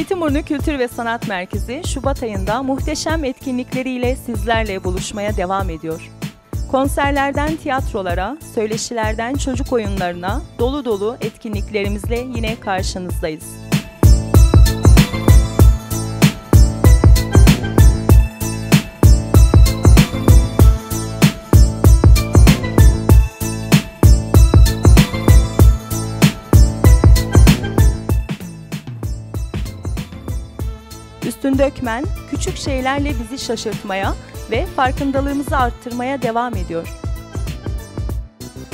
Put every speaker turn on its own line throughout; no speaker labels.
Zeytinburnu Kültür ve Sanat Merkezi Şubat ayında muhteşem etkinlikleriyle sizlerle buluşmaya devam ediyor. Konserlerden tiyatrolara, söyleşilerden çocuk oyunlarına dolu dolu etkinliklerimizle yine karşınızdayız. Üstün Dökmen, küçük şeylerle bizi şaşırtmaya ve farkındalığımızı arttırmaya devam ediyor.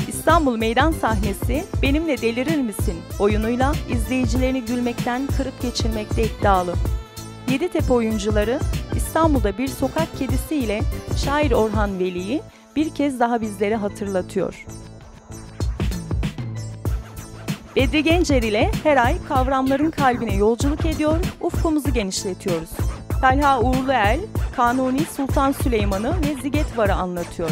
İstanbul Meydan sahnesi Benimle Delirir Misin oyunuyla izleyicilerini gülmekten kırıp geçirmekte iddialı. Yeditepe oyuncuları İstanbul'da bir sokak kedisi ile şair Orhan Veli'yi bir kez daha bizlere hatırlatıyor. Bedri Gencer ile her ay kavramların kalbine yolculuk ediyor, ufkumuzu genişletiyoruz. Talha Uğurluel, Kanuni Sultan Süleyman'ı ve Zigetvar'ı anlatıyor.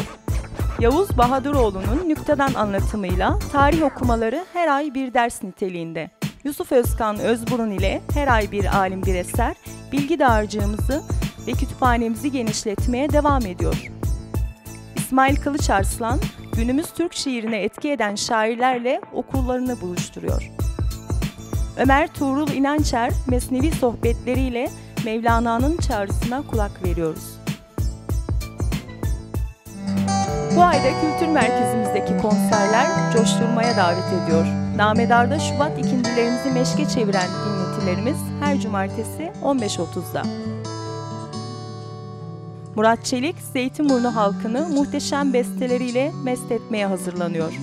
Yavuz Bahadıroğlu'nun nükteden anlatımıyla tarih okumaları her ay bir ders niteliğinde. Yusuf Özkan Özburun ile her ay bir alim bir eser, bilgi dağarcığımızı ve kütüphanemizi genişletmeye devam ediyor. İsmail Kılıçarslan, günümüz Türk şiirine etki eden şairlerle okullarını buluşturuyor. Ömer Tuğrul İnançer, Mesnevi sohbetleriyle Mevlana'nın çağrısına kulak veriyoruz. Bu ayda kültür merkezimizdeki konserler coşturmaya davet ediyor. Namedar'da Şubat ikincilerimizi meşke çeviren dinletilerimiz her cumartesi 15.30'da. Murat Çelik, Zeytinburnu halkını muhteşem besteleriyle mest etmeye hazırlanıyor.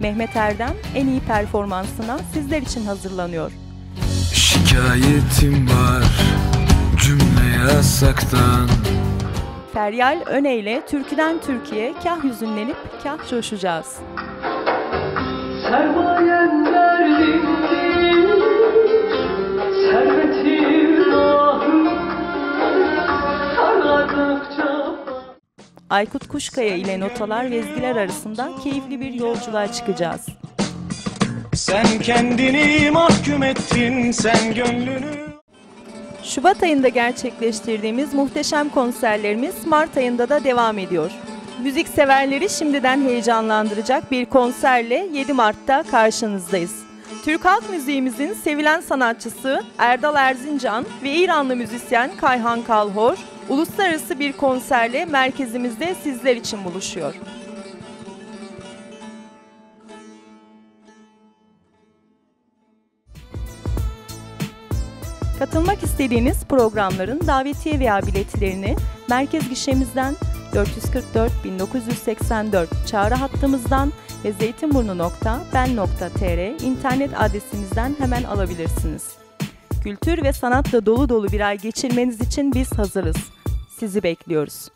Mehmet Erdem en iyi performansına sizler için hazırlanıyor.
Şikayetim var cümle yasaktan
Feryal Öne ile türküden türküye kah hüzünlenip kah coşacağız.
Sermayen
Aykut Kuşkaya ile notalar ve ezgiler arasında keyifli bir yolculuğa çıkacağız.
Sen kendini mahkum ettin, sen gönlünü
Şubat ayında gerçekleştirdiğimiz muhteşem konserlerimiz Mart ayında da devam ediyor. Müzik severleri şimdiden heyecanlandıracak bir konserle 7 Mart'ta karşınızdayız. Türk halk müziğimizin sevilen sanatçısı Erdal Erzincan ve İranlı müzisyen Kayhan Kalhor uluslararası bir konserle merkezimizde sizler için buluşuyor. Katılmak istediğiniz programların davetiye veya biletlerini merkez gişemizden 444 1984 çağrı hattımızdan ve zeytinburnu.ben.tr internet adresimizden hemen alabilirsiniz. Kültür ve sanatla dolu dolu bir ay geçirmeniz için biz hazırız. Sizi bekliyoruz.